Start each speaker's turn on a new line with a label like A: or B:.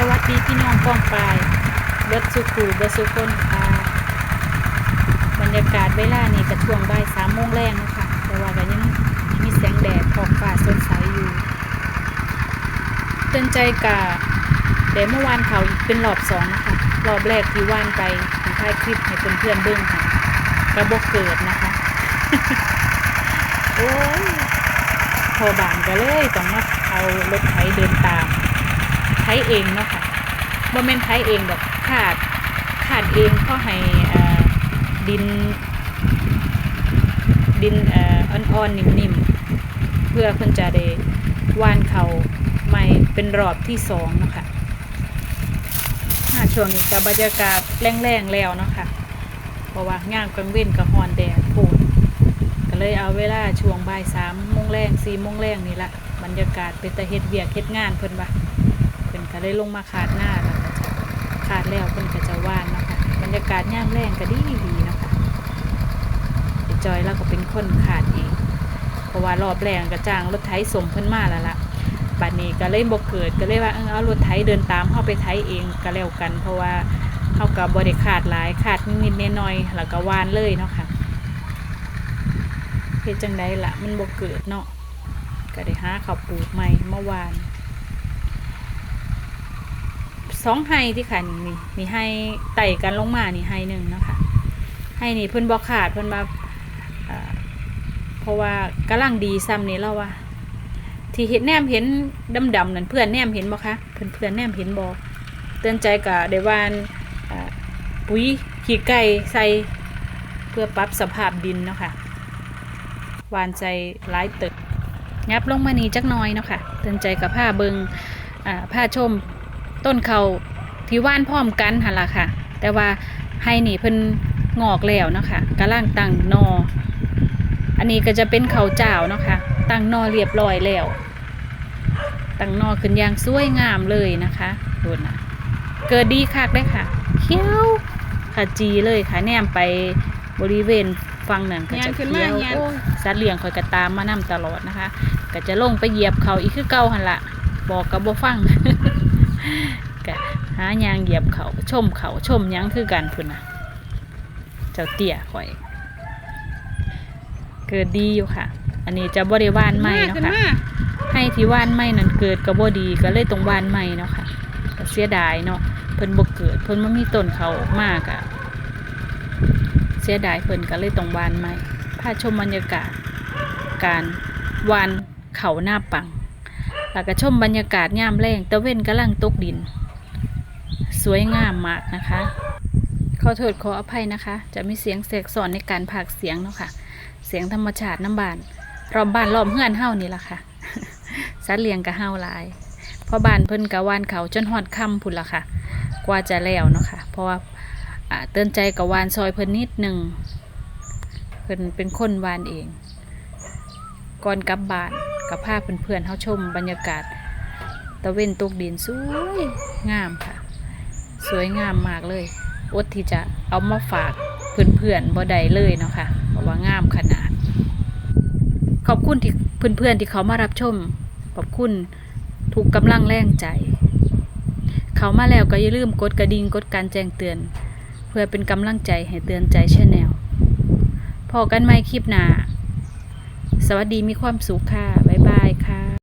A: สวัสดีพี่น้องป้องปลาย เบิดสุขูเบิดสุคนค่ะบรรยากาศเวลานี่กระช่วงบ่ายสามโมงแรงนะคะแต่ว่าก็ยังมีแสงแดดท้องฟ้าสดใสอยู่เตือนใจกะแต่เมื่อวานเขาเป็นรอบสองนะคะรอบแรกที่ว่านไปถ่ายคลิปให้เพื่อนๆเบิ้งค่ะกระบอกเกิดนะคะโอ้ยพอบานก็เลยต้องมาเอารถไถเดินตาม เองเนาะค่ะบ่แม่นไถเองดอกขาดขาดเองเพราะให้ดิน ดินอ่อนๆนิ่มๆ เพื่อเพิ่นจะได้ว่านเขาใหม่เป็นรอบที่สองนะค่ะถ้าช่วงนี้ก็บรรยากาศแรงๆแล้วเนาะค่ะ เพราะว่างามกลางเว้นกับฮอนแดดโพดก็เลยเอาเวลาช่วงบ่ายสามโมงแรงสี่โมงแรงนี่ละบรรยากาศเป็นตะเฮ็ดเวียกเฮ็ดงานเพิ่นว่า ก็ได้ลงมาขาดหน้าแล้วก็จะขาดแล้วเพิ่นก็จะว่านเนาะค่ะบรรยากาศย่ามแรงก็ดีดีเนาะค่ะจอยแล้วก็เป็นคนขาดเองเพราะว่ารอบแรงก็จ้างรถไถสมเพิ่นมาแล้วล่ะบัดนี้ก็เลยบ่เกิดก็เลยว่าเออเอารถไถเดินตามเฮาไปไถเองก็แล้วกัน เพราะว่าเฮาก็บ่ได้ขาดหลายขาดนิดๆน่อยๆแล้วก็ว่านเลยเนาะค่ะเฮ็ดจังไดล่ะมันบ่เกิดเนาะก็ได้หาข้าวปลูกใหม่เมื่อวาน สองไฮที่ค่ะนี่มีมีไฮไต่กันลงมานี่ไฮหนึ่งนะคะไฮนี่เพิ่นบอกขาดเพิ่นมาอ่าเพราะว่ากำลังดีซ้ำนี่แล้วว่า ที่เห็นแนมเห็นดำๆนั่นเพื่อนแนมเห็นบ่คะเพื่อนเพื่อนแนมเห็นบ่เตือนใจกับเดวานปุ๋ยขี้ไก่ใส่เพื่อปรับสภาพดินเนาะค่ะวานใจหลายตึกยับลงมานีจักน้อยเนาะค่ะเตือนใจกับผ้าเบิงผ้าชม ต้นเขาที่ว่านพร้อมกันหั่นล่ะค่ะ แต่ว่าให้นี่เพิ่นงอกแล้วเนาะค่ะกำลังตั้งนอ อันนี้ก็จะเป็นเขาวเจ้าเนาะค่ะตั้งนอเรียบร้อยแล้วตั้งนอขึ้นอย่างสวยงามเลยนะคะดูนะเกิดดีคักได้ค่ะเขียวขจีเลยค่ะแนมไปบริเวณฟังนั่นก็จะ
B: ย่างขึ้น
A: เขี
B: มา
A: ยว
B: ย่าง
A: โอ้ยสัตว์เลี้ยงคอยกระตามมานํตลอดนะคะ ก็จะลงไปเหยียบเขาอีกคือเก่าหันละบอกกับบ่ฟัง กะหายางเหยียบเขาชมเขาชมหยังคือกันพุ่นนะเจ้าเตี้ยข่อย เกิดดีอยู่ค่ะ อันนี้จะบริวานไม้เนาะ
B: ขึ้น
A: ค่ะ
B: มา
A: ให้ที่ว่านไม้นั้นเกิดก็บ่ดีก็เลยต้องว่านไม้เนาะค่ะก็เสียดายเนาะเพิ่นบ่เกิดเพิ่นบ่มีต้นเขามากอะเสียดายเพิ่นก็เลยต้องว่านไม้พาชมบรรยากาศการวานเขาหน้าปัง แล้วก็ชมบรรยากาศยามแรงตะเว้นกำลังตกดิน สวยงามมากนะคะ ขอโทษขออภัยนะคะ จะมีเสียงแสกสอนในการพากเสียงเนาะค่ะ เสียงธรรมชาติน้ำบานรอบบ้านรอบเฮือนเฮานี่ละค่ะสัตว์เลี้ยงกะเฮาหลายพราะบ้านเพิ่นกะวานเขาจนฮอดค่ำพุ่นละค่ะ กว่าจะแล้วเนาะค่ะ เพราะว่าอ่าเตือนใจกับวานซอยเพิ่นนิดหนึ่งเพิ่นเป็นคนวานเอง ก่อนกลับบ้านกับพาเพื่อนๆเฮาชมบรรยากาศ ตะเวนตกดินสวยงามค่ะ สวยงามมากเลยอดที่จะเอามาฝากเพื่อนๆบ่ได้เลยเนาะค่ะเพราะว่างามขนาด ขอบคุณที่เพื่อนๆที่เขามารับชม ขอบคุณทุกกำลังแรงใจ เขามาแล้วก็อย่าลืมกดกระดิ่งกดการแจ้งเตือน เพื่อเป็นกำลังใจให้เตือนใจชแนลพอกันไหมคลิปหน้า สวัสดีมีความสุขค่ะ บ๊ายบายค่ะ